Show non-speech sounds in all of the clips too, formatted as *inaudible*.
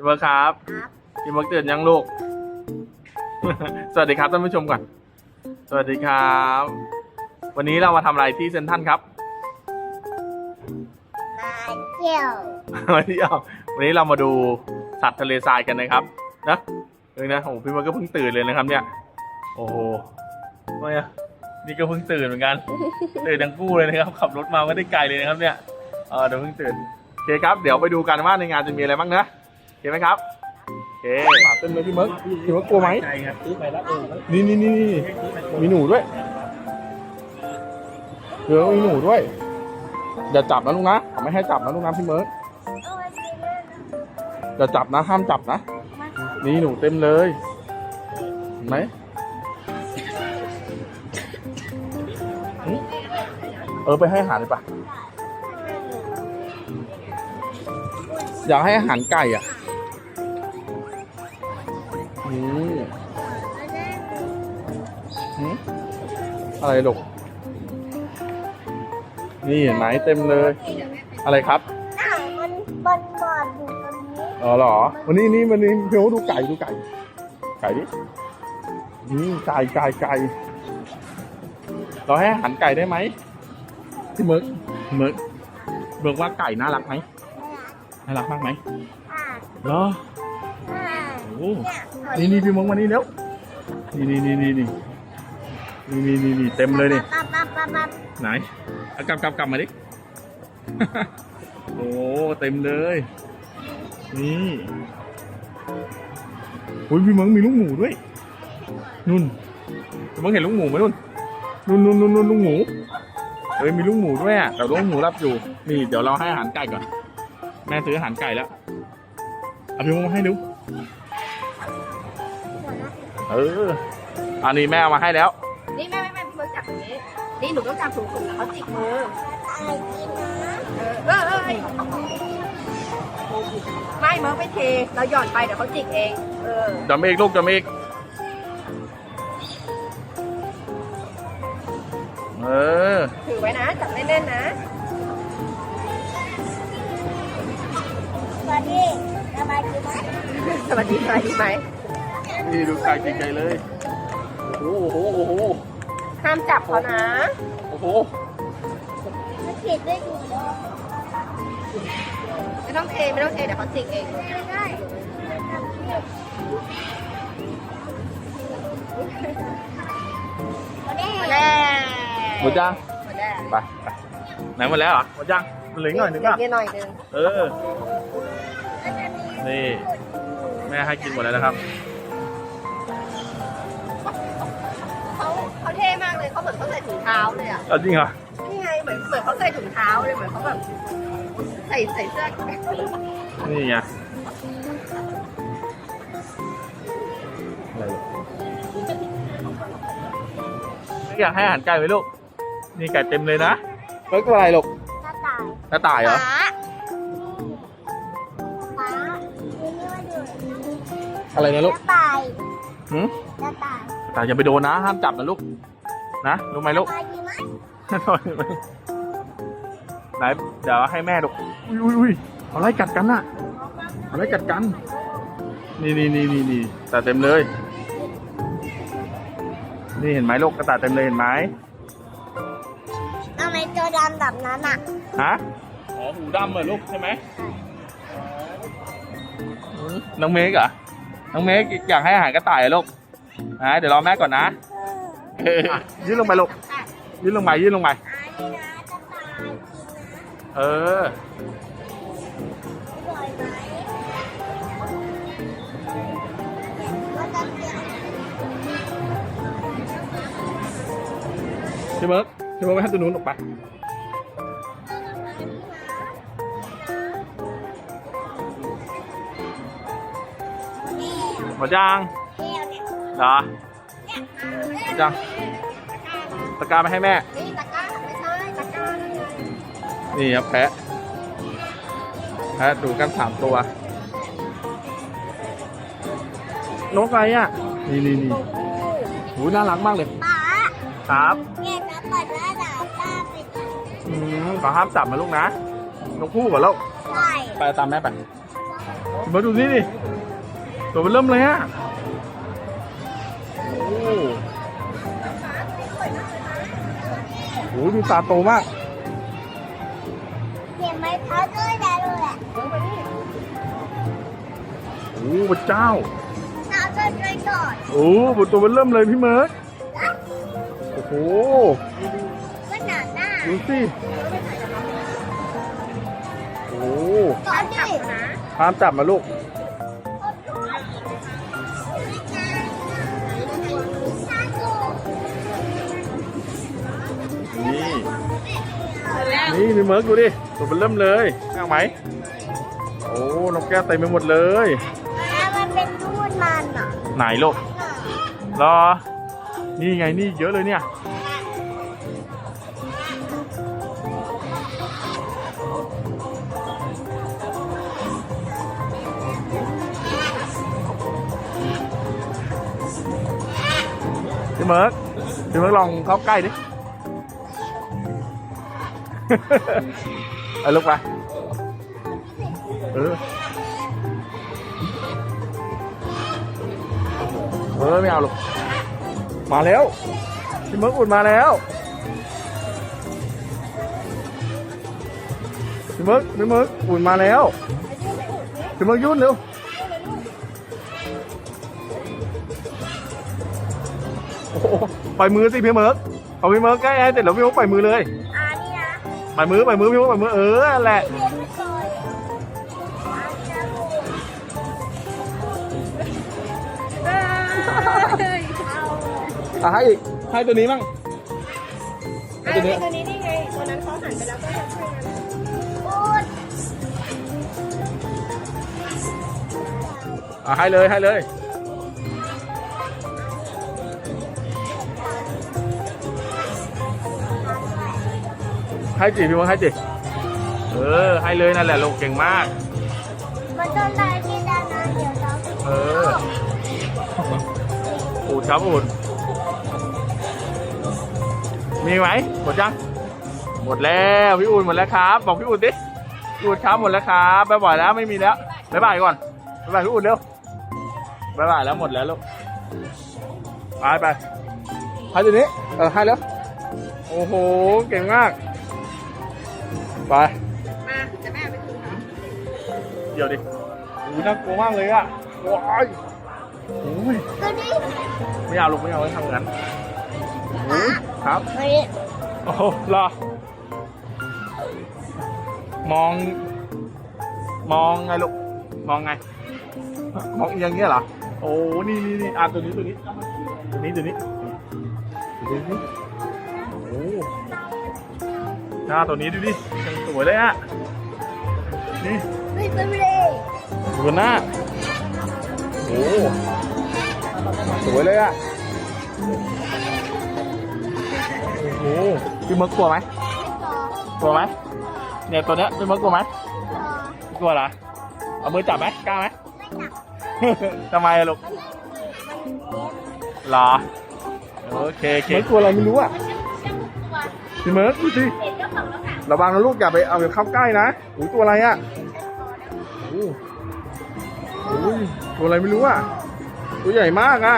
พี่เบิร์ดครับ ครับพี่เบิร์ดตื่นยังลูก สวัสดีครับท่านผู้ชมก่อน สวัสดีครับ วันนี้เรามาทำอะไรที่เซนทรันครับ มาเที่ยววันนี้เอาวันนี้เรามาดูสัตว์ทะเลทรายกันนะครับ นะเองนะโอ้โหพี่เบิร์ดก็เพิ่งตื่นเลยนะครับ เนี่ย โอ้โหไม่อะนี่ก็เพิ่งตื่นเหมือนกัน ตื่นทั้งคู่เลยนะครับ ขับรถมาไม่ได้ไกลเลยนะครับเนี่ย เออเดี๋ยวเพิ่งตื่น โอเคครับ เดี๋ยวไปดูกันว่าในงานจะมีอะไรบ้างนะ โอเคไหมครับโอเคหมาเต้นเลยพี่เมิร์กพี่เมิร์กกลัวไหมใช่ครับซื้อไปแล้วเออนี่นี่นี่นี่มีหนูด้วยเดี๋ยวมีหนูด้วยอย่าจับนะลูกนะเขาไม่ให้จับนะลูกนะพี่เมิร์กโอ้ยมีเรื่องนะอย่าจับนะห้ามจับนะมานี่หนูเต็มเลยเห็นไหมหึเออไปให้อาหารเลยปะอยากให้อาหารไก่อะ อะไรลูกนี่เห็นไหมเต็มเลย อะไรครับอ้าวมันบอลบอลอยู่ตรงนี้อ๋อเหรอวันนี้นี่วันนี้เพียวดูไก่ดูไก่ ไก่ดินี่ไก่ไก่ไก่เราให้อาหารไก่ได้ไหมพี่เมิร์กพี่เมิร์กเบิร์กว่าไก่น่ารักไหมน่ารักมากไหมอ่าเหรออ่าโอ้เนี่ยนี่นี่พี่เมิร์กมานี่เร็วนี่นี่นี่นี่ นี่นี่นี่นี่เต็มเลยนี่ ปั๊บปั๊บปั๊บปั๊บไหนเอากลับกลับกลับมาดิ โอ้เต็มเลย นี่อุ้ยพี่มิงมีลูกหมูด้วย นุ่นพี่มิงเห็นลูกหมูไหมนุ่น นุ่นนุ่นนุ่นนุ่นลูกหมูเอ้ยมีลูกหมูด้วยอะแต่ลูกหมูรับอยู่ นี่เดี๋ยวเราให้อาหารไก่ก่อน แม่ซื้ออาหารไก่แล้ว เอาพี่เมิงมาให้ดู เอออันนี้แม่เอามาให้แล้ว นี้นี่หนูต้องจับสูงๆแล้วเขาจิกมืออะไรกินนะเออเออเออไม่เมิร์กไม่เท เราหย่อนไปเดี๋ยวเขาจิกเอง เออจำเอกลูกจำเอกเออ ถือไว้นะ จับแน่นๆนะสวัสดีสบายดีไหมสวัสดีสวัสดีไหมนี่ดูไก่กินไก่เลย โอ้โหโอ้โหห้ามจับเขานะโอ้โหมันผิดด้วยดูเนาะไม่ต้องเทไม่ต้องเทเดี๋ยวเขาจิกเองไม่ได้โอเด้หมดแล้วหมดยังหมดแล้วไปไปไหนหมดแล้วเหรอหมดยังมันเหลืออีกหน่อยหนึงป่ะเดี๋ยวหน่อยหนึงเออนี่แม่ให้กินหมดแล้วนะครับ เขาเขาเท่มากเลยเขาเหมือนเขาใส่ถุงเท้าเลยอะเอาจริงเหรอนี่ไงเหมือนเหมือนเขาใส่ถุงเท้าเลยเหมือนเขาแบบใส่ใส่เสื้อนี่ไงอะไรลูกไม่อยากให้อาหารไก่ไหมลูก นี่ไก่เต็มเลยนะเฮ้ยตัวอะไรลูกกระต่ายกระต่ายเหรอฟ้าฟ้าดูนี่ว่าดูอะไรนะลูกกระต่ายหืมกระต่าย กระต่ายอย่าไปโดนนะห้ามจับนะลูก นะรู้ไหมลูกสบายดีไหมไหนเดี๋ยวให้แม่ดูอุ้ยอุ้ยอุ้ยเอาไล่กัดกันน่ะเอาไล่กัดกัน นี่นี่นี่นี่นี่แต่เต็มเลย นี่เห็นไหมลูกกระต่ายเต็มเลยเห็นไหมทำไมตัวดำแบบนั้นอะฮะอ๋อหูดำเหรอลูกใช่ไหมอืมน้องเมกเหรอน้องเมกอยากให้อาหารกระต่ายเหรอลูก นะเดี๋ยวรอแม่ก่อนนะยื่นลงไปลูกยื่นลงไปยื่นลงไปเออพี่เมิร์กพี่เมิร์กไปให้ตัวนู้นออกไปหมดยัง เนี่ยเหรอหมดยังตะกร้าไปให้แม่ นี่ตะกร้าไม่ใช่ตะกร้านั่นไงนี่ครับแพะแพะดูกันสามตัวนกอะไรอะ นี่นี่นี่หูน่ารักมากเลยป๋าครับเนี่ยนะเปิดแล้วหนาวตาไปจับอืมขอห้ามจับนะลูกนะ นกคู่กับลูกใช่ไปตามแม่ไปมาดูนี่ดิตัวมันเริ่มเลยฮะ โหดูตาโตมากเห็นไหมเขาด้วยได้เลยอะโอ้พระเจ้าเราจะช่วยก่อนโอ้โหตัวมันเริ่มเลยพี่เมิร์กโอ้โหก็หนาหน้าดูสิโอ้โหก่อนดิห้ามจับมาลูก นี่พี่เมิร์กดูดิตัวมันเริ่มเลยเอาไหมโอ้นกแก้วเต็มไปหมดเลยแล้วมันเป็นทูนมันอะไหนลูกรอ นี่ไงนี่เยอะเลยเนี่ยพี่เมิร์กพี่เมิร์กลองเข้าใกล้ดิ เอาลูกไปเออเออไม่เอาหรอกมาแล้วพี่เมิร์กอุ่นมาแล้วพี่เมิร์กพี่เมิร์กอุ่นมาแล้วพี่เมิร์กยุ่นเร็วโอ้โหปล่อยมือสิพี่เมิร์กเอาพี่เมิร์กใกล้ให้เสร็จแล้วพี่เมิร์กปล่อยมือเลย ปล่อยมือปล่อยมือพี่เมิร์กปล่อยมือเออนั่นแหละเรียนไม่ก่อนอ่านี่นะลูกเอาอะให้อีกให้ตัวนี้มั่งให้ไอ้ตัวนี้ตัวนี้นี่ไงตัวนั้นเขาหันไปแล้วก็ช่วยกันพูดอะให้เลยให้เลย ให้จิพี่มดให้จิเออ ให้เลยนั่นแหละลูกเก่งมาก มันต้องได้ที่ด้านนั้นเดี๋ยวเราจะเอออูดครับอูดมีไหมหมดยังหมดแล้วพี่อูดหมดแล้วครับ บอกพี่อูดดิพี่อูดครับหมดแล้วครับบ๊ายบายแล้วไม่มีแล้วบ๊ายบายก่อนบ๊ายบายพี่อูดเร็วบ๊ายบายแล้วหมดแล้วลูกไปไปให้ตัวนี้เออให้แล้วโอ้โห เก่งมาก ไป มาจะแม่ไปคืนเขาเดี๋ยวดิโอ้ยน่ากลัวมากเลยอะว้ายโอ้ยตัวนี้ไม่เอาลูกไม่เอาให้ทำงั้นโอ้ยครับตัวนี้โอ้โหรอ มอง มองไงลูก มองไง มองอีกอย่างเงี้ยเหรอ โอ้ นี่นี่นี่อะตัวนี้ตัวนี้ ตัวนี้ตัวนี้ตัวนี้ โอ้หน้าตัวนี้ดูดิยังส วยเลยอะนี่ไม่เป็นไรดูบนหน้าโอ้สวยเลยอะโอ้โหพี่เมิร์กกลัวไหมไม่ต่อกลัวไหมเนี่ยตัวเนี้ยพี่เมิร์กกลัวไหมต่อกลัวเหรอเอามือจับไหมกล้าไหมไม่จับทำไมอะลูกมันเย็บเหรอโอเคโอเคกลัวอะไรไม่รู้อะพี่เมิร์กดูสิ ระวังนะลูกอย่าไปเอาไปเข้าใกล้นะโอ้ยตัวอะไรอะโอ้โอ้ยตัวอะไรไม่รู้อะ ตัวใหญ่มากอะ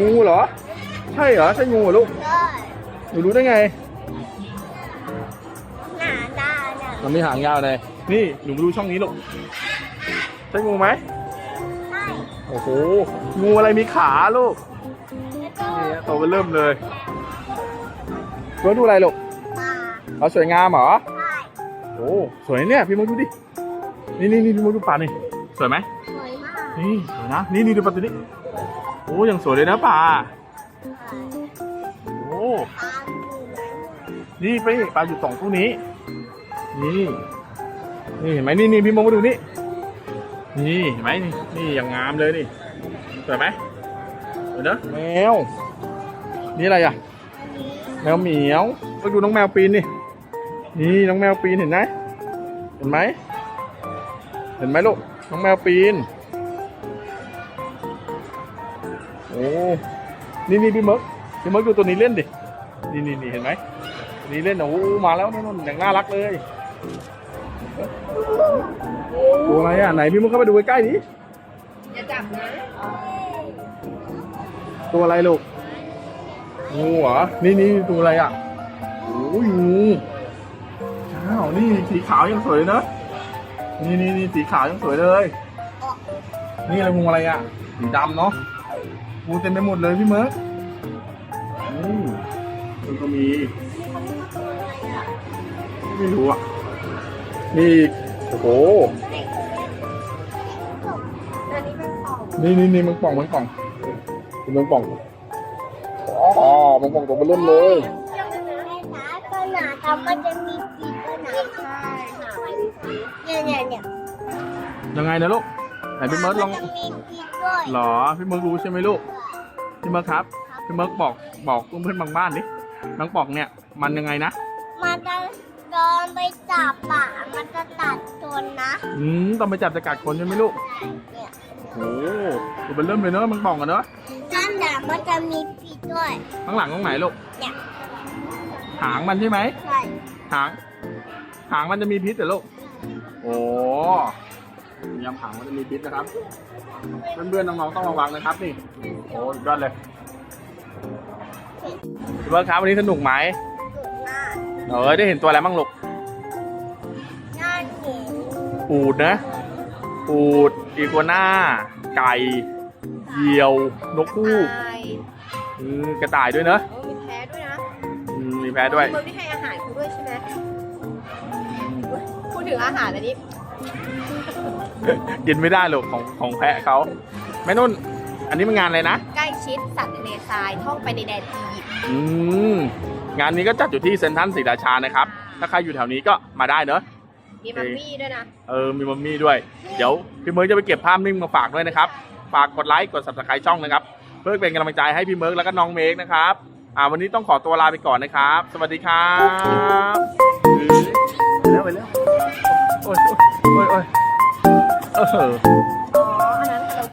งูเหรอ ใช่เหรอ ใช่งูเหรอลูกได้หนูรู้ได้ไง หนาหนาหนามันมีหางยาวเลย นี่หนูมาดูช่องนี้ลูก ใช่งูไหมใช่โอ้โห งูอะไรมีขาลูกแล้วก็นี่โตเป็นเริ่มเลยเพื่อดูอะไรลูกปลา เราสวยงามเหรอใช่โอ้สวยเนี่ยพี่มดดูดิ นี่นี่นี่พี่มดดูปลานี่สวยไหมสวยมากนี่สวยนะ นี่นี่ดูปลาตัวนี้โอ้ยังสวยเลยนะปลาโอ้ปลาอยู่ไหนนี่ไปปลาอยู่สองตู้นี้ นี่นี่เห็นไหมนี่นี่พี่มดมาดูนี่นี่เห็นไหมนี่นี่อย่างงามเลยนี่สวยไหมสวยนะแมว นี่อะไรอะ แมวเหมียวไปดูน้องแมวปีนนี่ นี่น้องแมวปีนเห็นไหมเห็นไหมเห็นไหมลูกน้องแมวปีน โอ้นี่นี่พี่เมิร์กพี่เมิร์กดูตัวนี้เล่นดินี่นี่นี่เห็นไหมนี้เล่นโอ้มาแล้วนู่นอย่างน่ารักเลยตัวอะไรอะไหนพี่มุกเข้าไปดูใกล้ๆดิอย่าจับนะตัวอะไรลูกงูเหรอนี่นี่ตัวอะไรอะโอ้ยงูาวนี่สีขาวยังสวยเนอะนี่นี่นี่สีขาวยังสวยเลย นี่อะไรงูอะไรอะสีดำเนาะงูเต็มไปหมดเลยพี่เมิร์กอืมมันก็มีไม่รู้อะนี่โอ้โหนนี้เป็นของนี่นี่นี่มึงป่องมึงป่องมึงป่องอ๋อมึงป่องตัวเบอร์เริ่มเลย ยังไงนะลูกไหนพี่เมิร์กลองจะมีปีกด้วยหรอพี่เมิร์กรู้ใช่ไหมลูกพี่เมิร์กครับพี่เมิร์กบอกบอกเพื่อนๆบางบ้านดิน้องป่องเนี่ยมันยังไงนะมันจะโดนไปจับปากมันจะตัดจนนะอืมต้องไปจับจะกัดคนใช่ไหมลูกเนี่ยโอ้ตัวเบอร์เริ่มเลยเนอะมึงป่องกันเนอะด้านหลังมันจะมีปีกด้วยข้างหลังตรงไหนลูกเนี่ยหางมันใช่ไหมใช่หางหางมันจะมีพิษเหรอลูกโอ้ ยำหางมันจะมีพิษนะครับ เพื่อนๆน้องๆต้องระวังนะครับนี่ โอ้ยอดเลยพี่เบิร์ดครับวันนี้สนุกไหมสุดมากเออได้เห็นตัวอะไรบ้างลูกน่าเห็นอูดนะอูด อีกัวน่า ไก่เหยี่ยว นกฮูกตายอืมกระต่ายด้วยเนอะโอ้มีแพ้ด้วยนะอืมมีแพ้ด้วยเมืองที่ให้อาหารเขาด้วยใช่ไหมพูดถึงอาหารอันนี้ กินไม่ได้หรอกของของแพะเขาแม่นุ่น อันนี้มันงานอะไรนะ ใกล้ชิดสัตว์ทะเลทรายท่องไปในแดนอียิปต์อืมงานนี้ก็จัดอยู่ที่เซนทรัลศรีราชานะครับ ถ้าใครอยู่แถวนี้ก็มาได้เนอะ มีมัมมี่ด้วยนะ เออ มีมัมมี่ด้วย เดี๋ยวพี่เมิร์กจะไปเก็บภาพนิ่งมาฝากด้วยนะครับ ฝากกดไลค์กด subscribe ช่องนะครับ เพื่อเป็นกำลังใจให้พี่เมิร์กแล้วก็น้องเมกนะครับ อ่า วันนี้ต้องขอตัวลาไปก่อนนะครับ สวัสดีครับ ไปแล้วไปแล้วโอ้ยโอ้ยโอ้ย 呵 *laughs* 呵